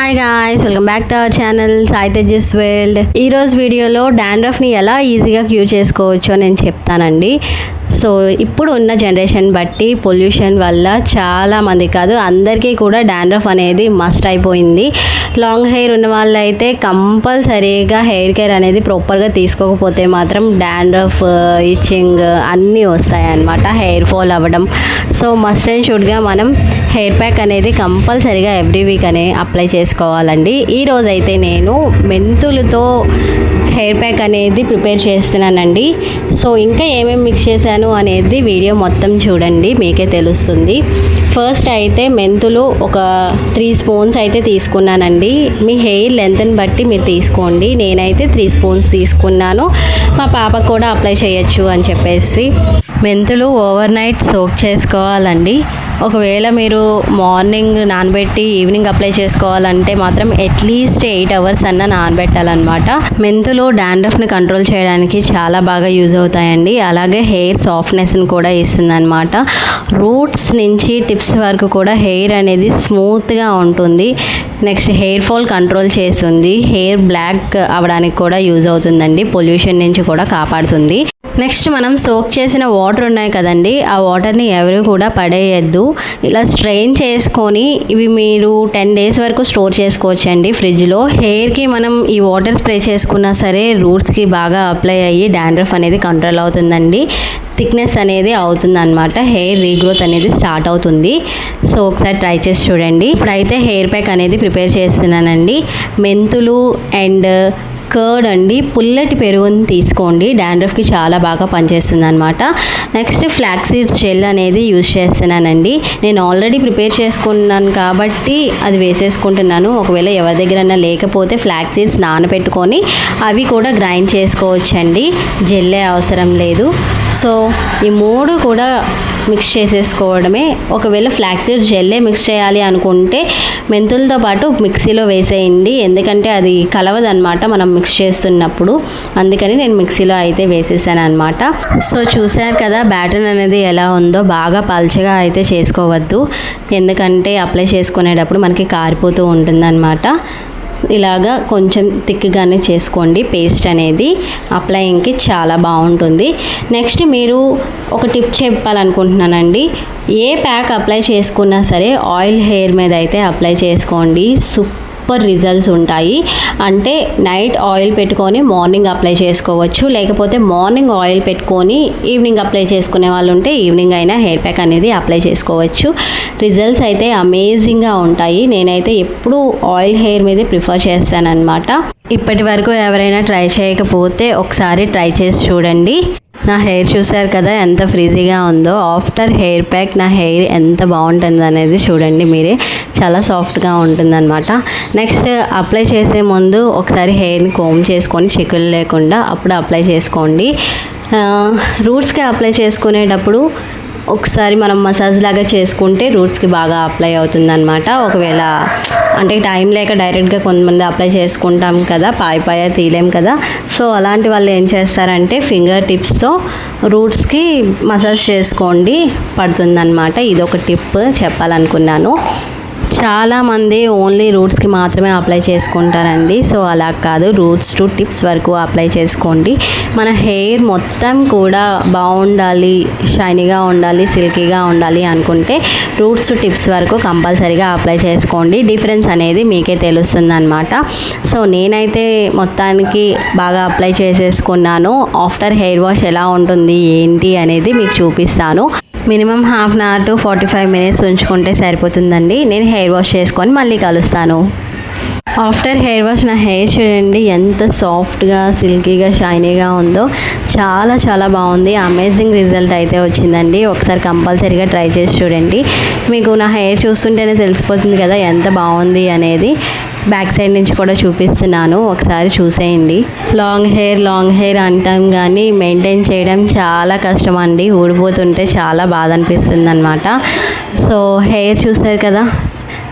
Hi guys welcome back to our channel Saitejas world ఈరోజు వీడియోలో డాండ్రఫ్ని ఎలా ఈజీగా క్యూర్ చేసుకోవచ్చో నేను చెప్తానండి. సో ఇప్పుడు ఉన్న జనరేషన్ బట్టి పొల్యూషన్ వల్ల చాలామంది కాదు అందరికీ కూడా డాండ్రఫ్ అనేది మస్ట్ అయిపోయింది. లాంగ్ హెయిర్ ఉన్న వాళ్ళైతే కంపల్సరీగా హెయిర్ కేర్ అనేది ప్రాపర్గా తీసుకోకపోతే మాత్రం డాండ్రఫ్ ఇచ్చింగ్ అన్నీ వస్తాయి అన్నమాట హెయిర్ ఫాల్ అవ్వడం. సో మస్ట్ అండ్ షుడ్గా మనం హెయిర్ ప్యాక్ అనేది కంపల్సరీగా ఎవ్రీ వీక్ అనే అప్లై చేసుకోవాలండి. ఈరోజైతే నేను మెంతులతో హెయిర్ ప్యాక్ అనేది ప్రిపేర్ చేస్తున్నానండి. సో ఇంకా ఏమేమి మిక్స్ చేశాను అనేది వీడియో మొత్తం చూడండి మీకే తెలుస్తుంది. ఫస్ట్ అయితే మెంతులు ఒక త్రీ స్పూన్స్ అయితే తీసుకున్నానండి. మీ హెయిర్ లెంత్ని బట్టి మీరు తీసుకోండి. నేనైతే త్రీ స్పూన్స్ తీసుకున్నాను. మా పాపకు కూడా అప్లై చేయొచ్చు అని చెప్పేసి. మెంతులు ఓవర్ నైట్ సోక్ చేసుకోవాలండి. ఒకవేళ మీరు మార్నింగ్ నానబెట్టి ఈవినింగ్ అప్లై చేసుకోవాలంటే మాత్రం అట్లీస్ట్ ఎయిట్ అవర్స్ అన్న నానబెట్టాలన్నమాట. మెంతులు డాండ్రఫ్ని కంట్రోల్ చేయడానికి చాలా బాగా యూజ్ అవుతాయండి. అలాగే హెయిర్ సాఫ్ట్నెస్ని కూడా ఇస్తుంది అనమాట రూట్స్ నుంచి టిప్స్ వరకు కూడా హెయిర్ అనేది స్మూత్గా ఉంటుంది. నెక్స్ట్ హెయిర్ ఫాల్ కంట్రోల్ చేస్తుంది. హెయిర్ బ్లాక్ అవ్వడానికి కూడా యూజ్ అవుతుందండి. పొల్యూషన్ నుంచి కూడా కాపాడుతుంది. నెక్స్ట్ మనం సోక్ చేసిన వాటర్ ఉన్నాయి కదండి. ఆ వాటర్ని ఎవరు కూడా పడేయద్దు. ఇలా స్ట్రెయిన్ చేసుకొని ఇవి మీరు టెన్ డేస్ వరకు స్టోర్ చేసుకోవచ్చండి ఫ్రిడ్జ్లో. హెయిర్కి మనం ఈ వాటర్ స్ప్రే చేసుకున్నా సరే రూట్స్కి బాగా అప్లై అయ్యి డాండ్రఫ్ అనేది కంట్రోల్ అవుతుందండి. థిక్నెస్ అనేది అవుతుంది అనమాట హెయిర్ రీగ్రోత్ అనేది స్టార్ట్ అవుతుంది. సో ఒకసారి ట్రై చేసి చూడండి. ఇప్పుడైతే హెయిర్ ప్యాక్ అనేది ప్రిపేర్ చేస్తున్నానండి. మెంతులు అండ్ కర్డ్ అండి. పుల్లటి పెరుగుని తీసుకోండి. డాండ్రఫ్కి చాలా బాగా పనిచేస్తుంది అనమాట నెక్స్ట్ ఫ్లాక్స్ సీడ్స్ జెల్ అనేది యూజ్ చేస్తున్నానండి. నేను ఆల్రెడీ ప్రిపేర్ చేసుకున్నాను కాబట్టి అది వేసేసుకుంటున్నాను. ఒకవేళ ఎవరి దగ్గరైనా లేకపోతే ఫ్లాక్ సీడ్స్ నానబెట్టుకొని అవి కూడా గ్రైండ్ చేసుకోవచ్చండి. జెల్లే అవసరం లేదు. సో ఈ మూడు కూడా మిక్స్ చేసేసుకోవడమే. ఒకవేళ ఫ్లాక్సీడ్ జెల్లే మిక్స్ చేయాలి అనుకుంటే మెంతులతో పాటు మిక్సీలో వేసేయండి. ఎందుకంటే అది కలవదనమాట మనం మిక్స్ చేస్తున్నప్పుడు. అందుకని నేను మిక్సీలో అయితే వేసేసాను అనమాట సో చూసారు కదా బ్యాటర్ అనేది ఎలా ఉందో. బాగా పల్చగా అయితే చేసుకోవద్దు. ఎందుకంటే అప్లై చేసుకునేటప్పుడు మనకి కారిపోతూ ఉంటుందన్నమాట. ఇలాగా కొంచెం థిక్గానే చేసుకోండి. పేస్ట్ అనేది అప్లయింగ్కి చాలా బాగుంటుంది. నెక్స్ట్ మీరు ఒక టిప్ చెప్పాలనుకుంటున్నానండి. ఏ ప్యాక్ అప్లై చేసుకున్నా సరే ఆయిల్ హెయిర్ మీద అయితే అప్లై చేసుకోండి. సూపర్ రిజల్ట్స్ ఉంటాయి. అంటే నైట్ ఆయిల్ పెట్టుకొని మార్నింగ్ అప్లై చేసుకోవచ్చు. లేకపోతే మార్నింగ్ ఆయిల్ పెట్టుకొని ఈవినింగ్ అప్లై చేసుకునే వాళ్ళు ఉంటే ఈవినింగ్ అయినా హెయిర్ ప్యాక్ అనేది అప్లై చేసుకోవచ్చు. రిజల్ట్స్ అయితే అమేజింగ్గా ఉంటాయి. నేనైతే ఎప్పుడూ ఆయిల్ హెయిర్ మీదే ప్రిఫర్ చేస్తానన్నమాట. ఇప్పటి వరకు ఎవరైనా ట్రై చేయకపోతే ఒకసారి ట్రై చేసి చూడండి. నా హెయిర్ చూసారు కదా ఎంత ఫ్రీజీగా ఉందో. ఆఫ్టర్ హెయిర్ ప్యాక్ నా హెయిర్ ఎంత బాగుంటుంది అనేది చూడండి మీరే. చాలా సాఫ్ట్గా ఉంటుందన్నమాట. నెక్స్ట్ అప్లై చేసే ముందు ఒకసారి హెయిర్ని కోమ్ చేసుకొని చిక్కులు లేకుండా అప్పుడు అప్లై చేసుకోండి. రూట్స్కి అప్లై చేసుకునేటప్పుడు ఒకసారి మనం మసాజ్ లాగా చేసుకుంటే రూట్స్కి బాగా అప్లై అవుతుంది అనమాట ఒకవేళ అంటే టైం లేక డైరెక్ట్గా కొంతమంది అప్లై చేసుకుంటాం కదా పాయ పాయ తీయలేం కదా. సో అలాంటి వాళ్ళు ఏం చేస్తారంటే ఫింగర్ టిప్స్తో రూట్స్కి మసాజ్ చేసుకోండి పడుతుందన్నమాట. ఇది ఒక టిప్ చెప్పాలనుకున్నాను. చాలామంది ఓన్లీ రూట్స్కి మాత్రమే అప్లై చేసుకుంటారండి. సో అలా కాదు. రూట్స్ టు టిప్స్ వరకు అప్లై చేసుకోండి. మన హెయిర్ మొత్తం కూడా బాగుండాలి షైనీగా ఉండాలి సిల్కీగా ఉండాలి అనుకుంటే రూట్స్ టు టిప్స్ వరకు కంపల్సరీగా అప్లై చేసుకోండి. డిఫరెన్స్ అనేది మీకే తెలుస్తుంది అనమాట సో నేనైతే మొత్తానికి బాగా అప్లై చేసేసుకున్నాను. ఆఫ్టర్ హెయిర్ వాష్ ఎలా ఉంటుంది ఏంటి అనేది మీకు చూపిస్తాను. Minimum half an hour to forty five minutes ఉంచుకుంటే సరిపోతుందండి. నేను హెయిర్ వాష్ చేసుకొని మళ్ళీ కలుస్తాను. ఆఫ్టర్ హెయిర్ వాష్ నా హెయిర్ చూడండి ఎంత సాఫ్ట్గా సిల్కీగా షైనీగా ఉందో. చాలా చాలా బాగుంది. అమేజింగ్ రిజల్ట్ అయితే వచ్చిందండి. ఒకసారి కంపల్సరీగా ట్రై చేసి చూడండి. మీకు నా హెయిర్ చూస్తుంటేనే తెలిసిపోతుంది కదా ఎంత బాగుంది అనేది. బ్యాక్ సైడ్ నుంచి కూడా చూపిస్తున్నాను. ఒకసారి చూసేయండి. లాంగ్ హెయిర్ లాంగ్ హెయిర్ అంటాం కానీ మెయింటైన్ చేయడం చాలా కష్టం అండి ఊడిపోతుంటే చాలా బాధ అనిపిస్తుంది అనమాట సో హెయిర్ చూసారు కదా?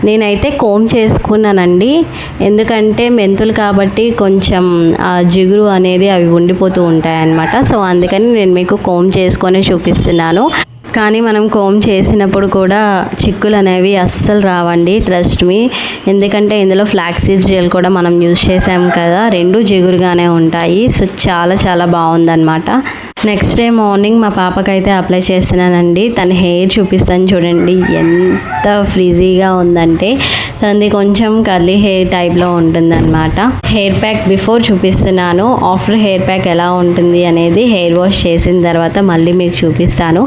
నేనైతే కోమ్ చేసుకున్నానండి. ఎందుకంటే మెంతులు కాబట్టి కొంచెం జిగురు అనేది అవి ఉండిపోతూ ఉంటాయి అన్నమాట సో అందుకని నేను మీకు కోమ్ చేసుకొని చూపిస్తున్నాను. కానీ మనం కోమ్ చేసినప్పుడు కూడా చిక్కులు అనేవి అస్సలు రావండి ట్రస్ట్ మీ ఎందుకంటే ఇందులో ఫ్లాక్సీడ్ జెల్ కూడా మనం యూజ్ చేసాం కదా రెండు జిగురుగానే ఉంటాయి. సో చాలా చాలా బాగుందన్నమాట. నెక్స్ట్ డే మార్నింగ్ మా పాపకైతే అప్లై చేస్తున్నానండి. తన హెయిర్ చూపిస్తాను చూడండి ఎంత ఫ్రీజీగా ఉందంటే. తనది కొంచెం కర్లీ హెయిర్ టైప్లో ఉంటుందన్నమాట. హెయిర్ ప్యాక్ బిఫోర్ చూపిస్తున్నాను. ఆఫ్టర్ హెయిర్ ప్యాక్ ఎలా ఉంటుంది అనేది హెయిర్ వాష్ చేసిన తర్వాత మళ్ళీ మీకు చూపిస్తాను.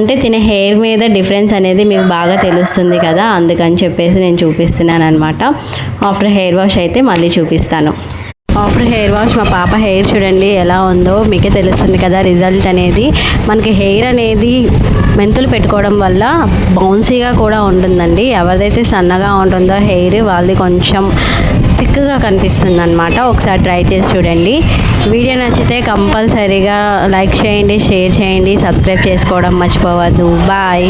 అంటే తిన హెయిర్ మీద డిఫరెన్స్ అనేది మీకు బాగా తెలుస్తుంది కదా అందుకని చెప్పేసి నేను చూపిస్తున్నాను అనమాట ఆఫ్టర్ హెయిర్ వాష్ అయితే మళ్ళీ చూపిస్తాను. ఆఫ్టర్ హెయిర్ వాష్ మా పాప హెయిర్ చూడండి ఎలా ఉందో. మీకే తెలుస్తుంది కదా రిజల్ట్ అనేది. మనకి హెయిర్ అనేది మెంతులు పెట్టుకోవడం వల్ల బౌన్సీగా కూడా ఉంటుందండి. ఎవరిదైతే సన్నగా ఉంటుందో హెయిర్ వాళ్ళది కొంచెం థిక్గా కనిపిస్తుంది అనమాట ఒకసారి ట్రై చేసి చూడండి. వీడియో నచ్చితే కంపల్సరీగా లైక్ చేయండి షేర్ చేయండి సబ్స్క్రైబ్ చేసుకోవడం మర్చిపోవద్దు. బాయ్.